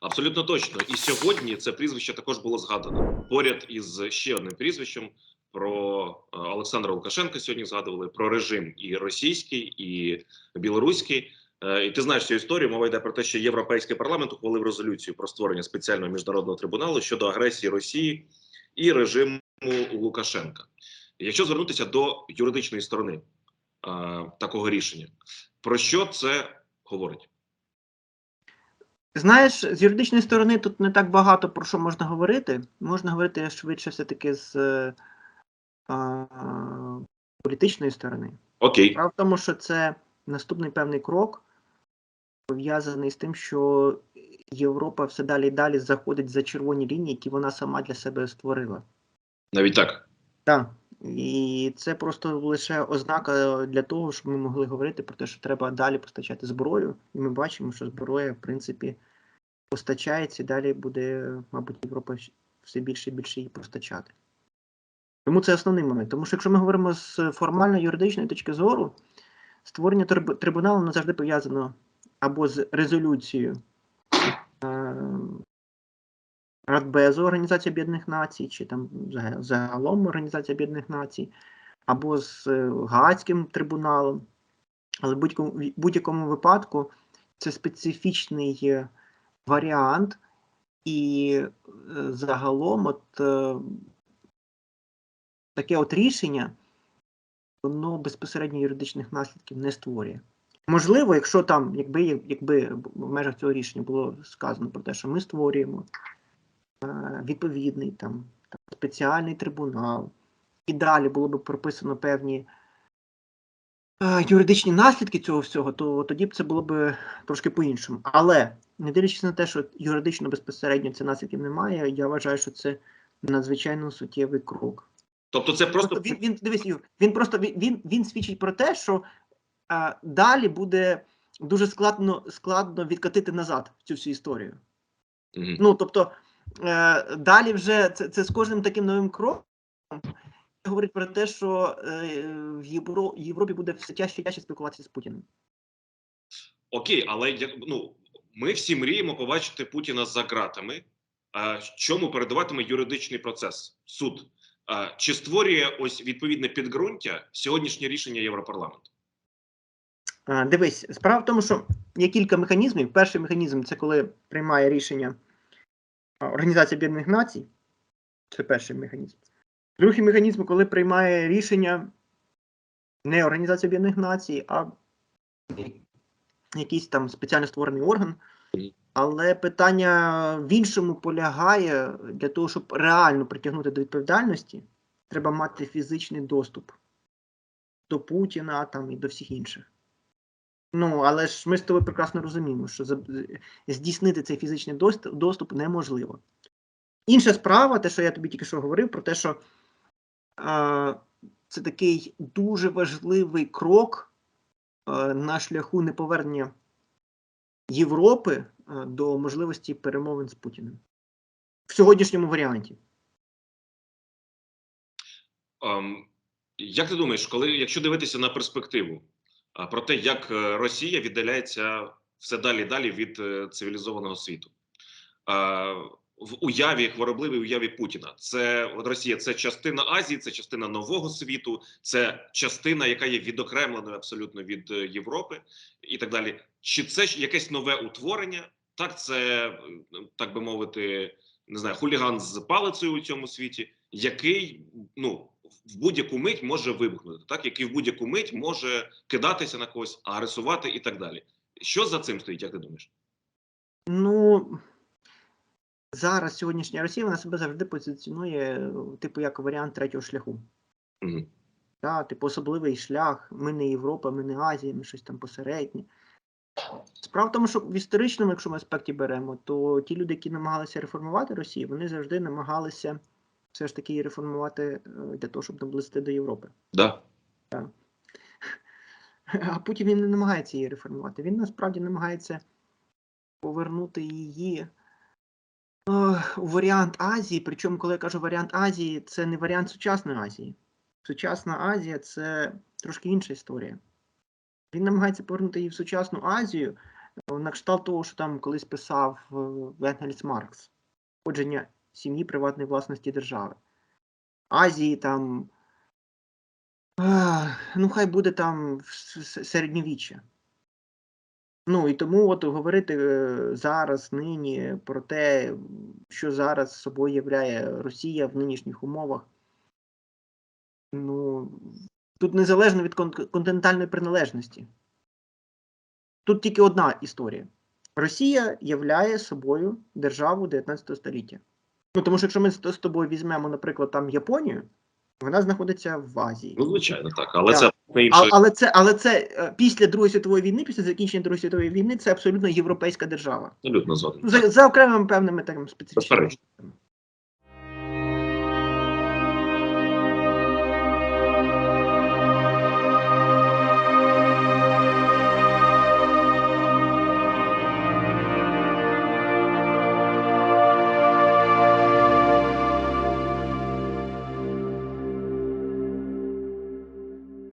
Абсолютно точно. І сьогодні це прізвище також було згадано поряд із ще одним прізвищем. Про е, Олександра Лукашенка сьогодні згадували про режим і російський, і білоруський. Е, І ти знаєш цю історію. Мова йде про те, що Європейський парламент ухвалив резолюцію про створення спеціального міжнародного трибуналу щодо агресії Росії і режиму Лукашенка. Якщо звернутися до юридичної сторони е, такого рішення, про що це говорить? Знаєш, з юридичної сторони тут не так багато про що можна говорити. Можна говорити швидше все-таки з е, а, політичної сторони. Окей, Справа в тому, що це наступний певний крок, пов'язаний з тим, що Європа все далі і далі заходить за червоні лінії, які вона сама для себе створила. навіть так. Так. І це просто лише ознака для того, щоб ми могли говорити про те, що треба далі постачати зброю. І ми бачимо, що зброя, в принципі, постачається і далі буде, мабуть, Європа все більше і більше її постачати. Тому це основний момент. Тому що якщо ми говоримо з формально-юридичної точки зору, створення трибуналу воно завжди пов'язано або з резолюцією е, Радбезу Організації Об'єднаних Націй, чи там загалом Організація Об'єднаних Націй, або з е, Гаазьким трибуналом. Але в будь-якому, випадку це специфічний е, варіант, і е, загалом от таке от рішення, воно безпосередньо юридичних наслідків не створює. Можливо, якщо там, якби, якби в межах цього рішення було сказано про те, що ми створюємо відповідний там, там спеціальний трибунал, і далі було б прописано певні е, юридичні наслідки цього всього, то тоді б це було б трошки по-іншому. Але не дивлячись на те, що юридично безпосередньо це наслідків немає, я вважаю, що це надзвичайно суттєвий крок. Тобто, це просто Просто він, він дивись, Юр, він просто він, він, він свідчить про те, що а, далі буде дуже складно, складно відкатити назад цю всю історію. Мгм. Ну тобто е, далі вже це, це з кожним таким новим кроком говорить про те, що е, в Євро, Європі буде все тяжче і тяжче спілкуватися з Путіним. окей, але як ну ми всі мріємо побачити Путіна за ґратами. А чому передаватиме юридичний процес суд? А, чи створює ось відповідне підґрунтя сьогоднішнє рішення Європарламенту? Дивись, справа в тому, що є кілька механізмів. Перший механізм це коли приймає рішення Організація Об'єднаних Націй. Це перший механізм. Другий механізм, коли приймає рішення не Організація Об'єднаних Націй, а якийсь там спеціально створений орган. Але питання в іншому полягає для того, щоб реально притягнути до відповідальності, треба мати фізичний доступ до Путіна там і до всіх інших. Ну, але ж ми з тобою прекрасно розуміємо, що здійснити цей фізичний доступ, неможливо. Інша справа, те, що я тобі тільки що говорив, про те, що е, це такий дуже важливий крок е, на шляху неповернення Європи е, до можливості перемовин з Путіним в сьогоднішньому варіанті. Ем, як ти думаєш, коли якщо дивитися на перспективу про те, як е, Росія віддаляється все далі далі від е, цивілізованого світу? В уяві хворобливій уяві Путіна, це Росія, це частина Азії, це частина нового світу, це частина, яка є відокремленою абсолютно від е, Європи і так далі. Чи це ж якесь нове утворення? Так, це так би мовити, не знаю, хуліган з палицею у цьому світі, який ну в будь-яку мить може вибухнути, так який в будь-яку мить може кидатися на когось, агресувати і так далі. Що за цим стоїть, як ти думаєш? Ну зараз сьогоднішня Росія вона себе завжди позиціонує, типу, як варіант третього шляху. Мгм. Та, типу, особливий шлях. Ми не Європа, ми не Азія, ми щось там посереднє. Справа в тому, що в історичному, якщо ми аспекті беремо, то ті люди, які намагалися реформувати Росію, вони завжди намагалися все ж таки її реформувати е, для того, щоб наблизити до Європи. Да. А Путін він не намагається її реформувати. Він насправді намагається повернути її е, у варіант Азії. Причому, коли я кажу варіант Азії, це не варіант сучасної Азії. Сучасна Азія це трошки інша історія. Він намагається повернути її в сучасну Азію, на кшталт того, що там колись писав е, Енгельс Маркс, походження сім'ї приватної власності держави. Азії там. Ну, хай буде там середньовіччя. Ну і тому от говорити е, зараз, нині про те, що зараз собою являє Росія в нинішніх умовах. Ну, тут незалежно від континентальної приналежності. Тут тільки одна історія. Росія являє собою державу 19 століття. Ну, тому що якщо ми з тобою візьмемо, наприклад, там Японію, вона знаходиться в Азії. Ну, звичайно, так. Але Так. це А, але це, але це е, після Другої світової війни, після закінчення Другої світової війни, це абсолютно європейська держава. Абсолютно згоден. За, за окремими певними там специфічними.